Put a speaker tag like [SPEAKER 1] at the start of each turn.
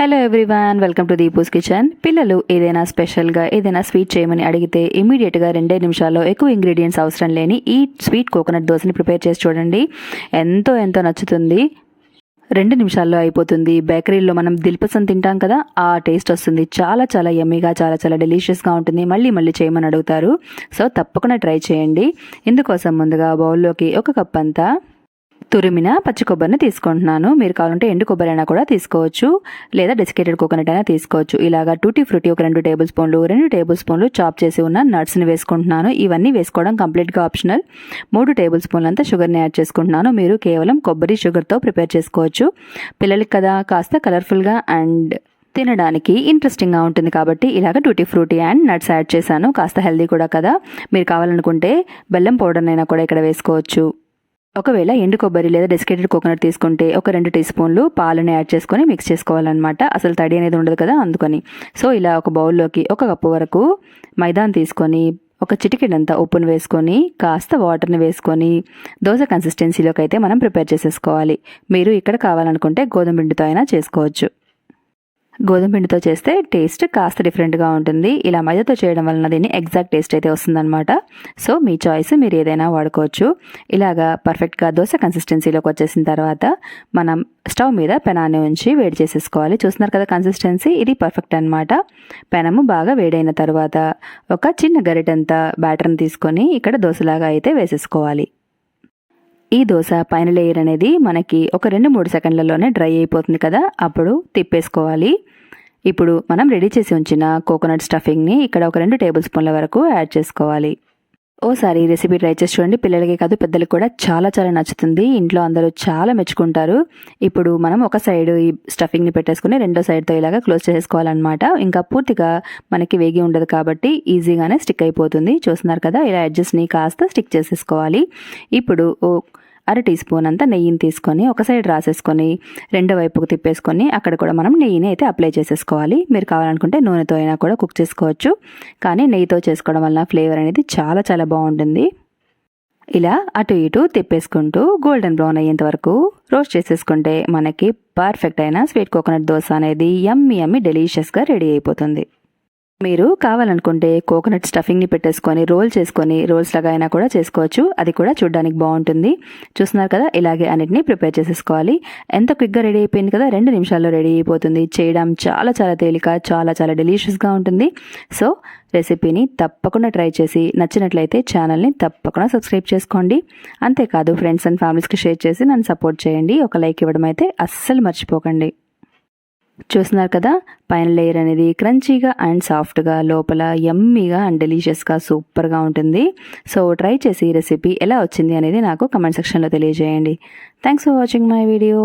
[SPEAKER 1] Hello everyone welcome to Deepu's kitchen పిల్లలు ఏదైనా స్పెషల్గా ఏదైనా స్వీట్ చేయమని అడిగితే ఇమీడియట్గా రెండే నిమిషాల్లో ఎక్కువ ఇంగ్రీడియంట్స్ అవసరం లేని ఈ స్వీట్ కోకోనట్ దోశని ప్రిపేర్ చేసి చూడండి. ఎంతో ఎంతో నచ్చుతుంది. రెండు నిమిషాల్లో అయిపోతుంది. బేకరీలో మనం దిల్పసం తింటాం కదా ఆ టేస్ట్ వస్తుంది. చాలా చాలా ఎమ్మీగా చాలా చాలా డెలిషియస్గా ఉంటుంది. మళ్ళీ మళ్ళీ చేయమని అడుగుతారు. సో తప్పకుండా ట్రై చేయండి. ఇందుకోసం ముందుగా బౌల్లోకి ఒక కప్ అంతా తురిమిన పచ్చి కొబ్బరిని తీసుకుంటున్నాను. మీరు కావాలంటే ఎండు కొబ్బరి అయినా కూడా తీసుకోవచ్చు. లేదా డెసికేటెడ్ కోకోనట్ అయినా తీసుకోవచ్చు. ఇలాగా టూటీ ఫ్రూటీ ఒక రెండు టేబుల్ స్పూన్లు రెండు టేబుల్ స్పూన్లు చాప్ చేసి ఉన్న నట్స్ని వేసుకుంటున్నాను. ఇవన్నీ వేసుకోవడం కంప్లీట్గా ఆప్షనల్ మూడు టేబుల్ స్పూన్లు అంతా షుగర్ని యాడ్ చేసుకుంటున్నాను. మీరు కేవలం కొబ్బరి షుగర్తో ప్రిపేర్ చేసుకోవచ్చు. పిల్లలకి కదా కాస్త కలర్ఫుల్గా అండ్ తినడానికి ఇంట్రెస్టింగ్గా ఉంటుంది కాబట్టి ఇలాగ tutti frutti and nuts add చేశాను. కాస్త హెల్దీ కూడా కదా. మీరు కావాలనుకుంటే బెల్లం పౌడర్నైనా కూడా ఇక్కడ వేసుకోవచ్చు. ఒకవేళ ఎండు కొబ్బరి లేదా డెసికేటెడ్ కోకోనట్ తీసుకుంటే ఒక రెండు టీ స్పూన్లు పాలను యాడ్ చేసుకొని మిక్స్ చేసుకోవాలన్నమాట. అసలు తడి అనేది ఉండదు కదా అందుకని. సో ఇలా ఒక బౌల్లోకి ఒక కప్పు వరకు మైదాన్ తీసుకొని ఒక చిటికెడంతా ఉప్పును వేసుకొని కాస్త వాటర్ని వేసుకొని దోశ కన్సిస్టెన్సీలోకి అయితే మనం ప్రిపేర్ చేసేసుకోవాలి. మీరు ఇక్కడ కావాలనుకుంటే గోధుమ పిండితో అయినా చేసుకోవచ్చు. గోధుమ పిండితో చేస్తే టేస్ట్ కాస్త డిఫరెంట్గా ఉంటుంది. ఇలా మైదాతో చేయడం వలన దీన్ని ఎగ్జాక్ట్ టేస్ట్ అయితే వస్తుందన్నమాట. సో మీ చాయిస్ మీరు ఏదైనా వాడుకోవచ్చు. ఇలాగా పర్ఫెక్ట్గా దోశ కన్సిస్టెన్సీలోకి వచ్చేసిన తర్వాత మనం స్టవ్ మీద పెనాన్ని ఉంచి వేడి చేసేసుకోవాలి. చూస్తున్నారు కదా కన్సిస్టెన్సీ? ఇది పర్ఫెక్ట్ అనమాట పెనము బాగా వేడైన తర్వాత ఒక చిన్న గరిటంత బ్యాటర్ని తీసుకొని ఇక్కడ దోశలాగా అయితే వేసేసుకోవాలి. ఈ దోశ పైన లేయర్ అనేది మనకి ఒక రెండు మూడు సెకండ్లలోనే డ్రై అయిపోతుంది కదా అప్పుడు తిప్పేసుకోవాలి. ఇప్పుడు మనం రెడీ చేసి ఉంచిన కోకోనట్ స్టఫింగ్ని ఇక్కడ ఒక రెండు టేబుల్ స్పూన్ల వరకు యాడ్ చేసుకోవాలి. ఓసారి ఈ రెసిపీ ట్రై చేసి చూడండి. పిల్లలకి కాదు పెద్దలకు కూడా చాలా చాలా నచ్చుతుంది. ఇంట్లో అందరూ చాలా మెచ్చుకుంటారు. ఇప్పుడు మనం ఒక సైడ్ ఈ స్టఫింగ్ని పెట్టేసుకుని రెండో సైడ్తో ఇలాగా క్లోజ్ చేసేసుకోవాలన్నమాట. ఇంకా పూర్తిగా మనకి వేగి ఉండదు కాబట్టి ఈజీగానే స్టిక్ అయిపోతుంది. చూస్తున్నారు కదా ఇలా అడ్జస్ట్ని కాస్త స్టిక్ చేసేసుకోవాలి. ఇప్పుడు అర టీ స్పూన్ అంతా నెయ్యిని తీసుకొని ఒక సైడ్ రాసేసుకొని రెండో వైపుకు తిప్పేసుకొని అక్కడ కూడా మనం నెయ్యిని అయితే అప్లై చేసేసుకోవాలి. మీరు కావాలనుకుంటే నూనెతో అయినా కూడా కుక్ చేసుకోవచ్చు. కానీ నెయ్యితో చేసుకోవడం వల్ల ఫ్లేవర్ అనేది చాలా చాలా బాగుంటుంది. ఇలా అటు ఇటు తిప్పేసుకుంటూ గోల్డెన్ బ్రౌన్ అయ్యేంత వరకు రోస్ట్ చేసేసుకుంటే మనకి పర్ఫెక్ట్ అయిన స్వీట్ కోకోనట్ దోశ అనేది యమ్మీ ఎమ్మి డెలీషియస్గా రెడీ అయిపోతుంది. మీరు కావాలనుకుంటే కోకోనట్ స్టఫింగ్ని పెట్టేసుకొని రోల్ చేసుకొని రోల్స్ లాగా అయినా కూడా చేసుకోవచ్చు. అది కూడా చూడడానికి బాగుంటుంది. చూస్తున్నారు కదా ఇలాగే అన్నిటిని ప్రిపేర్ చేసేసుకోవాలి. ఎంత క్విక్గా రెడీ అయిపోయింది కదా రెండు నిమిషాల్లో రెడీ అయిపోతుంది. చేయడం చాలా చాలా తేలిక చాలా చాలా డెలీషియస్గా ఉంటుంది. సో రెసిపీని తప్పకుండా ట్రై చేసి నచ్చినట్లయితే ఛానల్ని తప్పకుండా సబ్స్క్రైబ్ చేసుకోండి. అంతేకాదు ఫ్రెండ్స్ అండ్ ఫ్యామిలీస్కి షేర్ చేసి నన్ను సపోర్ట్ చేయండి. ఒక లైక్ ఇవ్వడం అయితే అస్సలు మర్చిపోకండి. చూస్తున్నారు కదా పైన లేయర్ అనేది క్రంచీగా అండ్ సాఫ్ట్గా లోపల యమ్మీగా అండ్ డెలీషియస్గా సూపర్గా ఉంటుంది. సో ట్రై చేసి ఈ రెసిపీ ఎలా వచ్చింది అనేది నాకు కమెంట్ సెక్షన్లో తెలియజేయండి. Thanks for watching my video.